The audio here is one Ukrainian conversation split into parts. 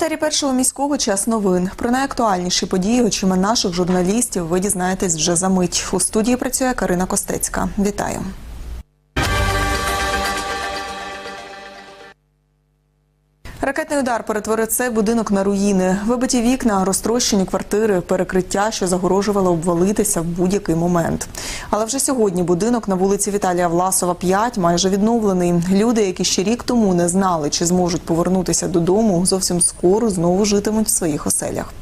Етері першого міського час новин. Про найактуальніші події очима наших журналістів ви дізнаєтесь вже за мить. У студії працює Карина Костецька. Вітаю. Ракетний удар перетворив цей будинок на руїни. Вибиті вікна, розтрощені квартири, перекриття, що загорожувало обвалитися в будь-який момент. Але вже сьогодні будинок на вулиці Віталія Власова, 5, майже відновлений. Люди, які ще рік тому не знали, чи зможуть повернутися додому, зовсім скоро знову житимуть в своїх оселях.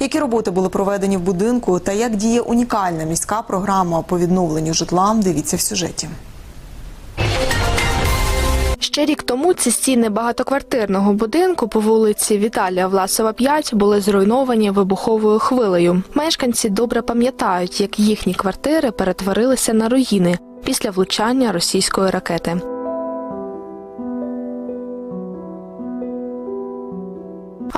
Які роботи були проведені в будинку та як діє унікальна міська програма по відновленню житла, дивіться в сюжеті. Ще рік тому ці стіни багатоквартирного будинку по вулиці Віталія Власова 5 були зруйновані вибуховою хвилею. Мешканці добре пам'ятають, як їхні квартири перетворилися на руїни після влучання російської ракети.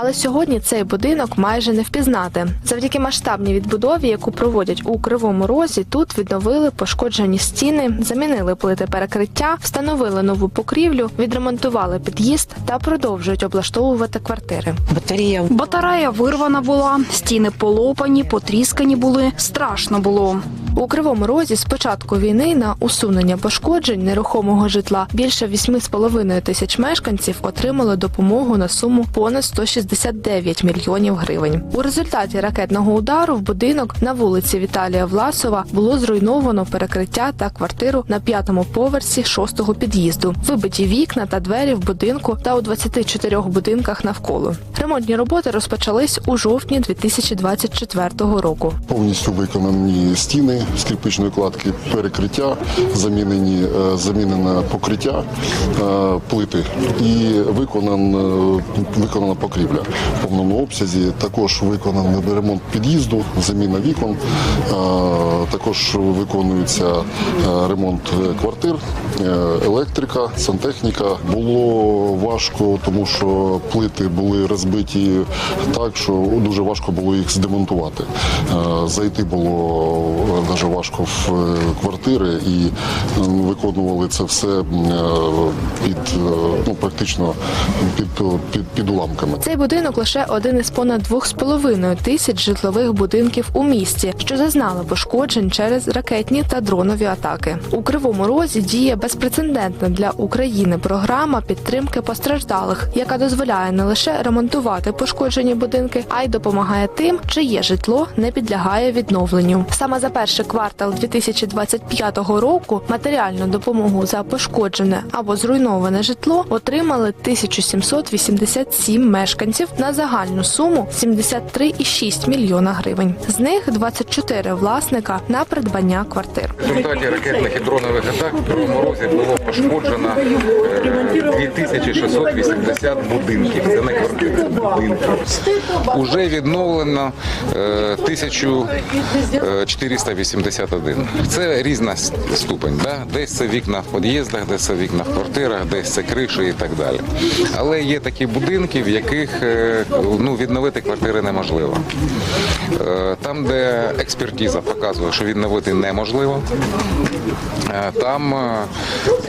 Але сьогодні цей будинок майже не впізнати. Завдяки масштабній відбудові, яку проводять у кривому розі, тут відновили пошкоджені стіни, замінили плити перекриття, встановили нову покрівлю, відремонтували під'їзд та продовжують облаштовувати квартири. Батарея Батарея вирвана була, стіни полопані, потріскані були. Страшно було. У кривому розі з початку війни на усунення пошкоджень нерухомого житла більше 8,5 тисяч мешканців отримали допомогу на суму понад 169 мільйонів гривень. У результаті ракетного удару в будинок на вулиці Віталія Власова було зруйновано перекриття та квартиру на п'ятому поверсі шостого під'їзду, вибиті вікна та двері в будинку та у 24 будинках навколо. Ремонтні роботи розпочались у жовтні 2024 року. Повністю виконані стіни з кладки, перекриття, замінені, е, замінене покриття, е, плити і виконан, е, виконана покрівля в повному обсязі. Також виконаний ремонт під'їзду, заміна вікон. Також виконується ремонт квартир, електрика, сантехніка. Було важко, тому що плити були розбиті так, що дуже важко було їх здемонтувати. Зайти було дуже важко в е, квартири і виконували це все е, під е, ну практично під, під, під уламками. Цей будинок лише один із понад 2,5 тисяч житлових будинків у місті, що зазнали пошкоджень через ракетні та дронові атаки. У кривому розі діє безпрецедентна для України програма підтримки постраждалих, яка дозволяє не лише ремонтувати пошкоджені будинки, а й допомагає тим, чиє житло не підлягає відновленню. Саме за перший квартал 2025 року матеріальну допомогу за пошкоджене або зруйноване житло отримали 1787 мешканців на загальну суму 73,6 мільйона гривень. З них 24 власника на придбання квартир. В результаті ракетних і дронових атак в Кривому розі було пошкоджено е, 2680 будинків. Це не квартири. Уже відновлено е, 1480. 71. Це різна ступень. Да? Десь це вікна в під'їздах, десь це вікна в квартирах, десь це криші і так далі. Але є такі будинки, в яких е, ну, відновити квартири неможливо. Е, там, де експертиза показує, що відновити неможливо, е, там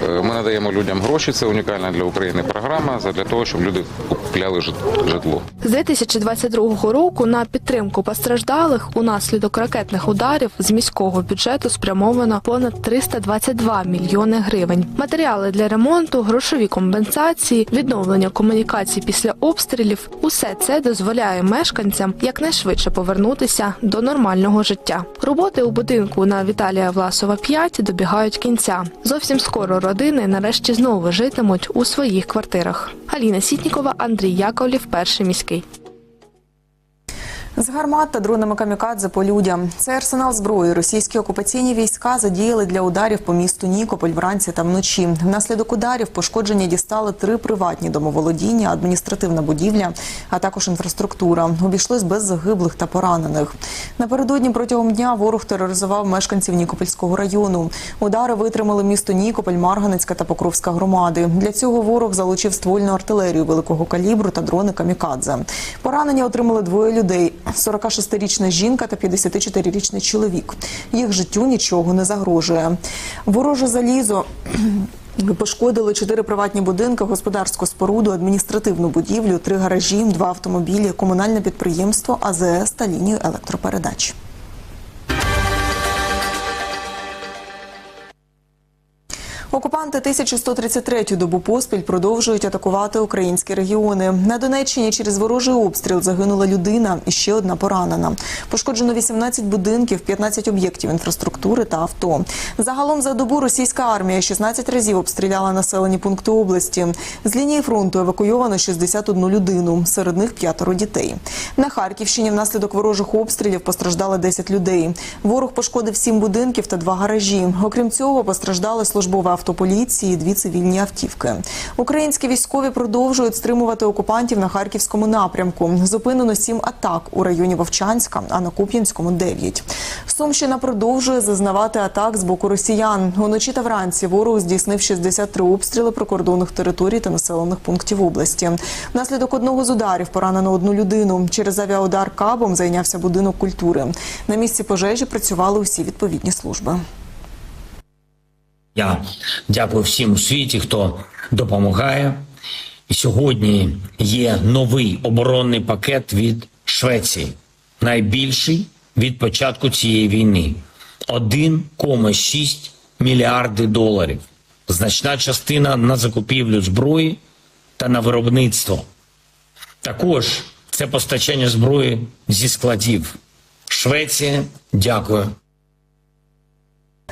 ми надаємо людям гроші. Це унікальна для України програма для того, щоб люди купляли житло. З 2022 року на підтримку постраждалих унаслідок ракетних ударів з міського бюджету спрямовано понад 322 мільйони гривень. Матеріали для ремонту, грошові компенсації, відновлення комунікацій після обстрілів усе це дозволяє мешканцям якнайшвидше повернутися до нормального життя. Роботи у будинку на Віталія Власова 5 добігають кінця. Зовсім скоро родини нарешті знову житимуть у своїх квартирах. Аліна Сітнікова, Андрій Яковлів, перший міський. З гармат та дронами камікадзе по людям. Цей арсенал зброї російські окупаційні війська задіяли для ударів по місту Нікополь вранці та вночі. Внаслідок ударів пошкодження дістали три приватні домоволодіння, адміністративна будівля, а також інфраструктура. Обійшлось без загиблих та поранених. Напередодні протягом дня ворог тероризував мешканців Нікопольського району. Удари витримали місто Нікополь, Марганецька та Покровська громади. Для цього ворог залучив ствольну артилерію великого калібру та дрони камікадзе. Поранення отримали двоє людей: 46-річна жінка та 54-річний чоловік. Їх життю нічого не загрожує. Вороже залізо Пошкодили чотири приватні будинки, господарську споруду, адміністративну будівлю, три гаражі, два автомобілі, комунальне підприємство, АЗС та лінію електропередач. Окупанти 1133-ю добу поспіль продовжують атакувати українські регіони. На Донеччині через ворожий обстріл загинула людина і ще одна поранена. Пошкоджено 18 будинків, 15 об'єктів інфраструктури та авто. Загалом за добу російська армія 16 разів обстріляла населені пункти області. З лінії фронту евакуйовано 61 людину, серед них п'ятеро дітей. На Харківщині внаслідок ворожих обстрілів постраждали 10 людей. Ворог пошкодив 7 будинків та два гаражі. Окрім цього, постраждали службове авто поліції, дві цивільні автівки. Українські військові продовжують стримувати окупантів на харківському напрямку. Зупинено сім атак у районі Вовчанська, а на Куп'янському 9. Сумщина продовжує зазнавати атак з боку росіян. Уночі та вранці ворог здійснив 63 обстріли прикордонних територій та населених пунктів області. Внаслідок одного з ударів поранено одну людину. Через авіаудар кабом зайнявся будинок культури. На місці пожежі працювали усі відповідні служби. Я дякую всім у світі, хто допомагає. І сьогодні є новий оборонний пакет від Швеції, найбільший від початку цієї війни 1,6 мільярди доларів. Значна частина на закупівлю зброї та на виробництво. Також це постачання зброї зі складів. Швеція, дякую.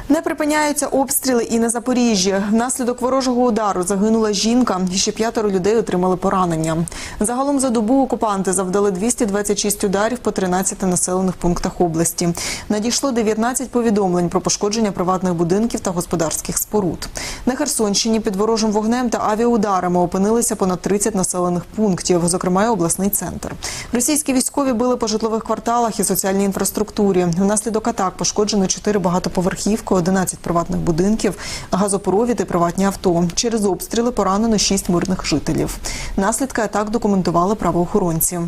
Не припиняються обстріли і на Запоріжжі. Внаслідок ворожого удару загинула жінка, і ще п'ятеро людей отримали поранення. Загалом за добу окупанти завдали 226 ударів по 13 населених пунктах області. Надійшло 19 повідомлень про пошкодження приватних будинків та господарських споруд. На Херсонщині під ворожим вогнем та авіаударами опинилися понад 30 населених пунктів, зокрема й обласний центр. Російські військові били по житлових кварталах і соціальній інфраструктурі. Внаслідок атак пошкоджено 4 багатоповерхівки, 11 приватних будинків, газопровід і приватні авто. Через обстріли поранено 6 мирних жителів. Наслідки атак документували правоохоронці.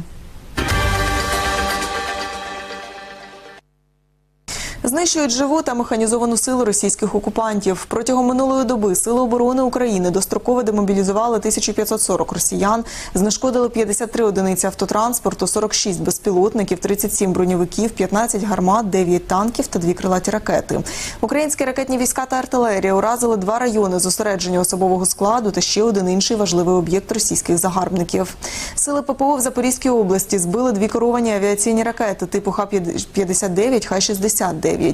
Знищують живу та механізовану силу російських окупантів. Протягом минулої доби Сили оборони України достроково демобілізували 1540 росіян, знешкодили 53 одиниці автотранспорту, 46 безпілотників, 37 броньовиків, 15 гармат, 9 танків та 2 крилаті ракети. Українські ракетні війська та артилерія уразили два райони зосередження особового складу та ще один інший важливий об'єкт російських загарбників. Сили ППО в Запорізькій області збили дві керовані авіаційні ракети типу Х-59, Х-69.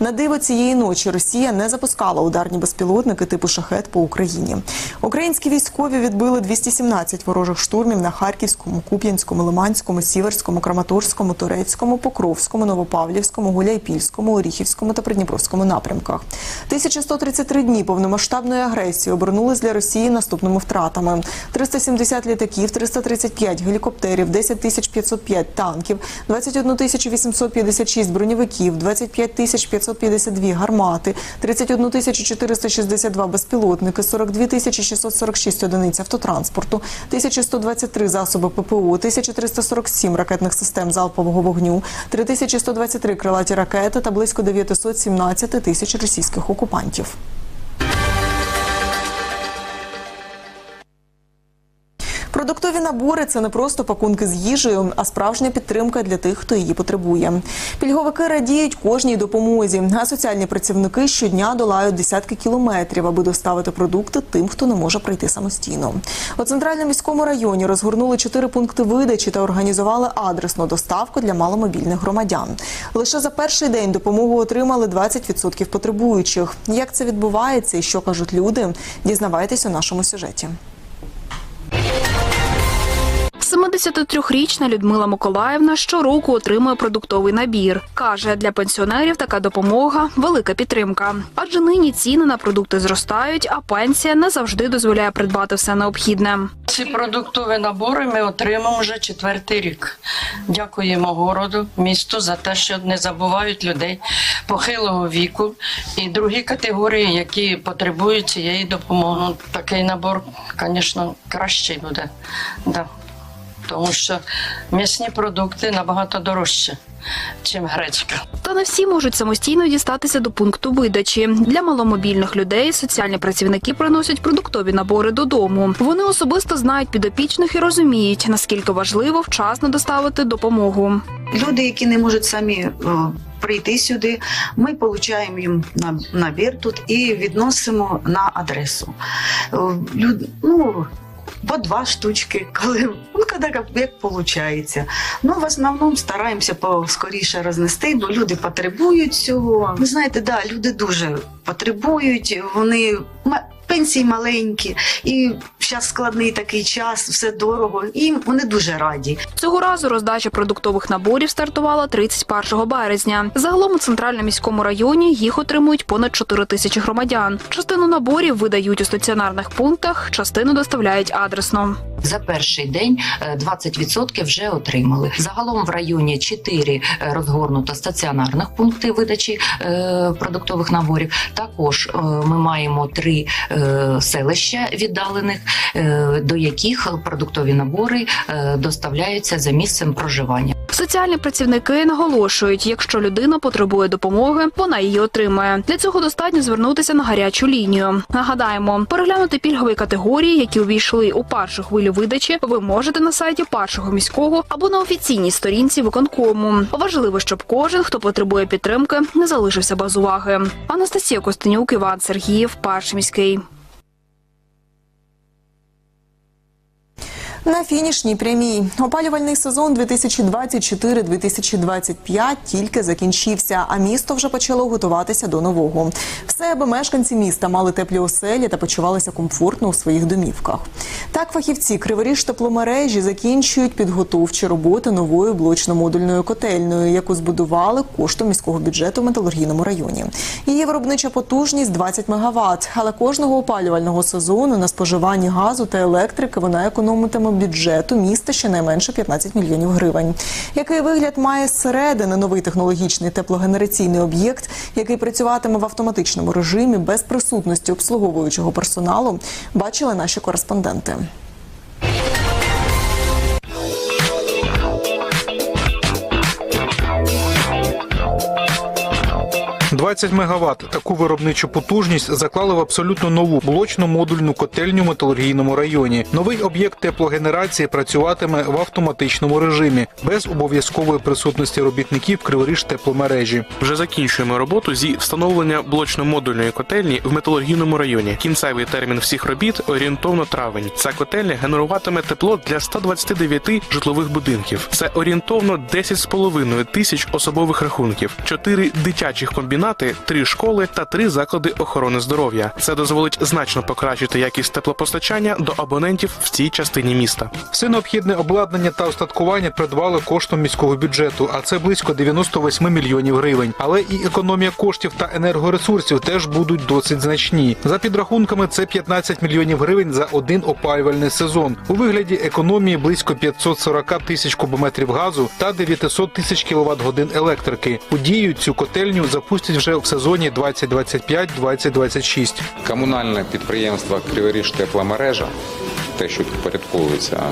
На диво цієї ночі Росія не запускала ударні безпілотники типу шахет по Україні. Українські військові відбили 217 ворожих штурмів на Харківському, Куп'янському, Лиманському, Сіверському, Краматорському, Турецькому, Покровському, Новопавлівському, Гуляйпільському, Оріхівському та Придніпровському напрямках. 1133 дні повномасштабної агресії обернулись для Росії наступними втратами: 370 літаків, 335 гелікоптерів, 10 505 танків, 21 856 броньовиків, 25 552 гармати, 31 462 безпілотники, 42 646 одиниць автотранспорту, 1123 засоби ППО, 1347 ракетних систем залпового вогню, 3123 крилаті ракети та близько 917 тисяч російських окупантів. Продуктові набори це не просто пакунки з їжею, а справжня підтримка для тих, хто її потребує. Пільговики радіють кожній допомозі, а соціальні працівники щодня долають десятки кілометрів, аби доставити продукти тим, хто не може прийти самостійно. У центральному міському районі розгорнули чотири пункти видачі та організували адресну доставку для маломобільних громадян. Лише за перший день допомогу отримали 20% потребуючих. Як це відбувається і що кажуть люди? Дізнавайтесь у нашому сюжеті. 73-річна Людмила Миколаївна щороку отримує продуктовий набір. Каже, для пенсіонерів така допомога велика підтримка. Адже нині ціни на продукти зростають, а пенсія не завжди дозволяє придбати все необхідне. Ці продуктові набори ми отримаємо вже четвертий рік. Дякуємо городу, місту за те, що не забувають людей похилого віку і другі категорії, які потребують цієї допомоги. Такий набор, звісно, кращий буде. Да. Тому що м'ясні продукти набагато дорожче, ніж гречка. Та не всі можуть самостійно дістатися до пункту видачі. Для маломобільних людей соціальні працівники приносять продуктові набори додому. Вони особисто знають підопічних і розуміють, наскільки важливо вчасно доставити допомогу. Люди, які не можуть самі о, прийти сюди, ми получаємо їм на- набір тут і відносимо на адресу. О, люд- ну, по два штучки, коли ну, коли як- виходить. Ну, в основному стараємося поскоріше рознести, бо люди потребують цього. Ви знаєте, да, люди дуже потребують, вони пенсії маленькі, і зараз складний такий час, все дорого, і вони дуже раді. Цього разу роздача продуктових наборів стартувала 31 березня. Загалом у центральному міському районі їх отримують понад 4 тисячі громадян. Частину наборів видають у стаціонарних пунктах, частину доставляють адресно. За перший день е, 20% вже отримали. Загалом в районі 4 е, розгорнуто стаціонарних пункти видачі е, продуктових наборів. Також е, ми маємо три е, селища віддалених, е, до яких продуктові набори е, доставляються за місцем проживання. Соціальні працівники наголошують, якщо людина потребує допомоги, вона її отримає. Для цього достатньо звернутися на гарячу лінію. Нагадаємо, переглянути пільгові категорії, які увійшли у першу хвилю видачі, ви можете на сайті першого міського або на офіційній сторінці виконкому. Важливо, щоб кожен, хто потребує підтримки, не залишився без уваги. Анастасія Костенюк, Іван Сергіїв, перший міський. На фінішній прямій опалювальний сезон 2024-2025 тільки закінчився, а місто вже почало готуватися до нового. Все, аби мешканці міста мали теплі оселі та почувалися комфортно у своїх домівках. Так, фахівці Криворіж тепломережі закінчують підготовчі роботи новою блочно-модульною котельною, яку збудували коштом міського бюджету в металургійному районі. Її виробнича потужність 20 МВт, але кожного опалювального сезону на споживанні газу та електрики вона економитиме бюджету міста щонайменше 15 мільйонів гривень. Який вигляд має зсередини новий технологічний теплогенераційний об'єкт, який працюватиме в автоматичному режимі без присутності обслуговуючого персоналу, бачили наші кореспонденти. – 20 МВт. Таку виробничу потужність заклали в абсолютно нову блочно-модульну котельню в металургійному районі. Новий об'єкт теплогенерації працюватиме в автоматичному режимі без обов'язкової присутності робітників Криворіж тепломережі. Вже закінчуємо роботу зі встановлення блочно-модульної котельні в металургійному районі. Кінцевий термін всіх робіт орієнтовно травень. Ця котельня генеруватиме тепло для 129 житлових будинків. Це орієнтовно 10,5 тисяч особових рахунків, 4 дитячих комбінати, 3 школи та 3 заклади охорони здоров'я. Це дозволить значно покращити якість теплопостачання до абонентів в цій частині міста. Все необхідне обладнання та остаткування придбали коштом міського бюджету, а це близько 98 мільйонів гривень. Але і економія коштів та енергоресурсів теж будуть досить значні. За підрахунками, це 15 мільйонів гривень за один опалювальний сезон. У вигляді економії близько 540 тисяч кубометрів газу та 900 тисяч кіловат годин електрики. У дію цю котельню запустять вже в сезоні 2025-2026. Комунальне підприємство Криворіж тепломережа, те, що підпорядковується е,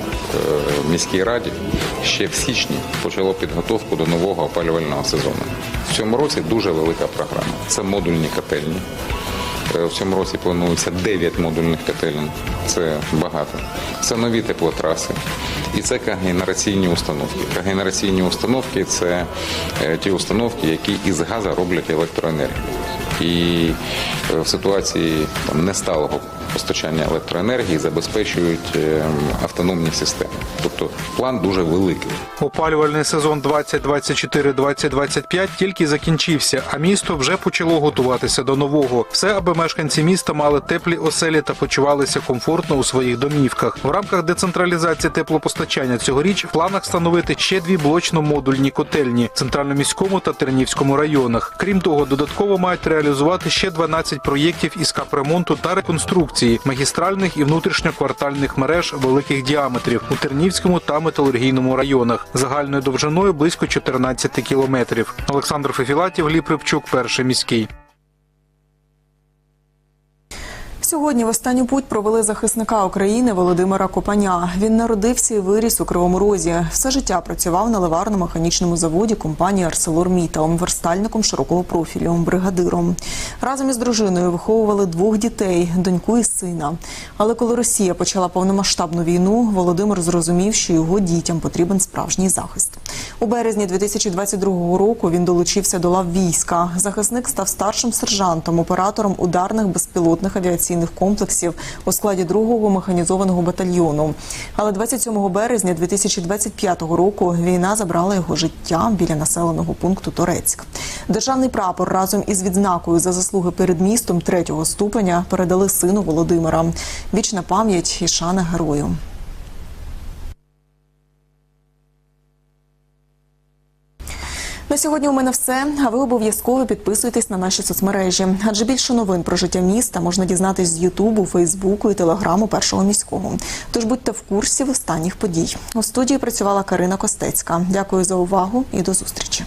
міській раді, ще в січні почало підготовку до нового опалювального сезону. В цьому році дуже велика програма. Це модульні котельні. Е, В цьому році планується 9 модульних котелень. Це багато. Це нові теплотраси. І це когенераційні установки. Когенераційні установки це е, ті установки, які із газу роблять електроенергію. І е, в ситуації там, несталого постачання електроенергії забезпечують е, автономні системи. Тобто план дуже великий. Опалювальний сезон 2024-2025 тільки закінчився, а місто вже почало готуватися до нового. Все, аби мешканці міста мали теплі оселі та почувалися комфортно у своїх домівках. В рамках децентралізації теплопостачання цьогоріч в планах встановити ще дві блочно-модульні котельні центральноміському та Тернівському районах. Крім того, додатково мають реалізувати ще 12 проєктів із капремонту та реконструкції магістральних і внутрішньоквартальних мереж великих діаметрів у Тернівському та Металургійному районах загальною довжиною близько 14 кілометрів. Олександр Фефілатів, Ліпривчук, перший міський. Сьогодні в останню путь провели захисника України Володимира Копаня. Він народився і виріс у Кривому Розі. Все життя працював на ливарно-механічному заводі компанії «Арселормітал», верстальником широкого профілю, бригадиром. Разом із дружиною виховували двох дітей доньку і сина. Але коли Росія почала повномасштабну війну, Володимир зрозумів, що його дітям потрібен справжній захист. У березні 2022 року він долучився до лав війська. Захисник став старшим сержантом, оператором ударних безпілотних авіаційних комплексів у складі 2-го механізованого батальйону. Але 27 березня 2025 року війна забрала його життя біля населеного пункту Торецьк. Державний прапор разом із відзнакою за заслуги перед містом третього ступеня передали сину Володимира. Вічна пам'ять і шана герою. На сьогодні у мене все. А ви обов'язково підписуйтесь на наші соцмережі. Адже більше новин про життя міста можна дізнатись з Ютубу, Фейсбуку і Телеграму першого міського. Тож будьте в курсі в останніх подій. У студії працювала Карина Костецька. Дякую за увагу і до зустрічі.